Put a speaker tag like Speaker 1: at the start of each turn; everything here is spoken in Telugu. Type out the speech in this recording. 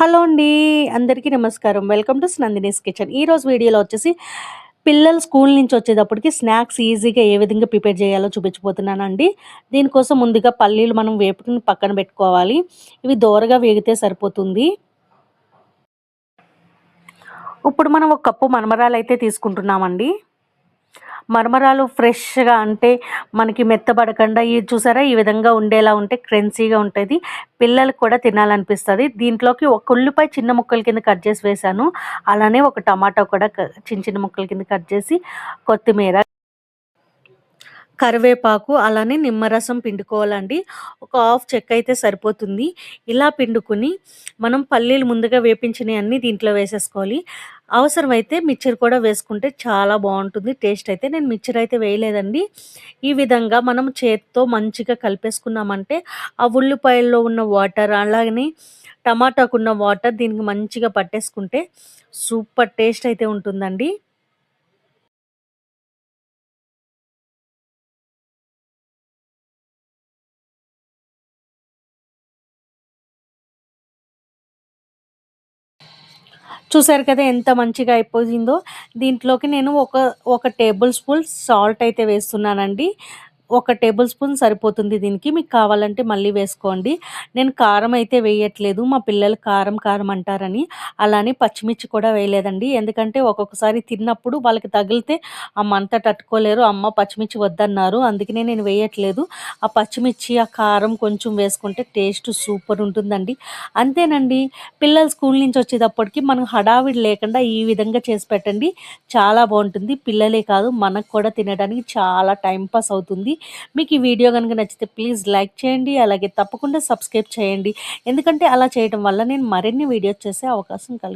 Speaker 1: హలో అండి అందరికీ నమస్కారం. Welcome to Nandini's kitchen. ఈరోజు వీడియోలో వచ్చేసి పిల్లలు స్కూల్ నుంచి వచ్చేటప్పటికి స్నాక్స్ ఈజీగా ఏ విధంగా ప్రిపేర్ చేయాలో చూపించబోతున్నానండి. దీనికోసం ముందుగా పల్లీలు మనం వేపుకుని పక్కన పెట్టుకోవాలి. ఇవి దోరగా వేగితే సరిపోతుంది. ఇప్పుడు మనం ఒక కప్పు మనమరాలు అయితే తీసుకుంటున్నామండి. మరమరాలు ఫ్రెష్గా అంటే మనకి మెత్తబడకుండా ఇవి చూసారా? ఈ విధంగా ఉండేలా ఉంటే క్రెన్సీగా ఉంటుంది. పిల్లలకు కూడా తినాలనిపిస్తుంది. దీంట్లోకి ఒక ఉల్లిపాయ చిన్న ముక్కల కింద కట్ చేసి వేసాను అలానే ఒక టమాటా కూడా చిన్న చిన్న ముక్కల కింద కట్ చేసి కొత్తిమీర కరివేపాకు అలానే నిమ్మరసం పిండుకోవాలండి. ఒక హాఫ్ చెక్క అయితే సరిపోతుంది. ఇలా పిండుకుని మనం పల్లీలు ముందుగా వేపించినవి అన్నీ దీంట్లో వేసేసుకోవాలి. అవసరమైతే మిక్చర్ కూడా వేసుకుంటే చాలా బాగుంటుంది. టేస్ట్ అయితే నేను మిక్చర్ అయితే వేయలేదండి. ఈ విధంగా మనం చేత్తో మంచిగా కలిపేసుకున్నామంటే ఆ ఉల్లిపాయల్లో ఉన్న వాటర్ అలాగనే టమాటాకున్న వాటర్ దీనికి మంచిగా పట్టేసుకుంటే సూపర్ టేస్ట్ అయితే ఉంటుందండి. చూసారు కదా ఎంత మంచిగా అయిపోయిందో. దీంట్లోకి నేను ఒక ఒక టేబుల్ స్పూన్ సాల్ట్ అయితే వేస్తున్నానండి. ఒక టేబుల్ స్పూన్ సరిపోతుంది దీనికి. మీకు కావాలంటే మళ్ళీ వేసుకోండి. నేను కారం అయితే వేయట్లేదు. మా పిల్లలు కారం కారం అంటారని. అలానే పచ్చిమిర్చి కూడా వేయలేదండి. ఎందుకంటే ఒక్కొక్కసారి తిన్నప్పుడు వాళ్ళకి తగిలితే అమ్మ అంతా తట్టుకోలేరు అమ్మ పచ్చిమిర్చి వద్దన్నారు. అందుకనే నేను వేయట్లేదు. ఆ పచ్చిమిర్చి ఆ కారం కొంచెం వేసుకుంటే టేస్ట్ సూపర్ ఉంటుందండి. అంతేనండి. పిల్లలు స్కూల్ నుంచి వచ్చేటప్పటికి మనం హడావిడి లేకుండా ఈ విధంగా చేసి పెట్టండి. చాలా బాగుంటుంది. పిల్లలే కాదు మనకు కూడా తినడానికి చాలా టైంపాస్ అవుతుంది. మీకు ఈ వీడియో కనుక నచ్చితే ప్లీజ్ లైక్ చేయండి అలాగే తప్పకుండా సబ్స్క్రైబ్ చేయండి. ఎందుకంటే అలా చేయడం వల్ల నేను మరిన్ని వీడియోస్ చేసే అవకాశం కలిగి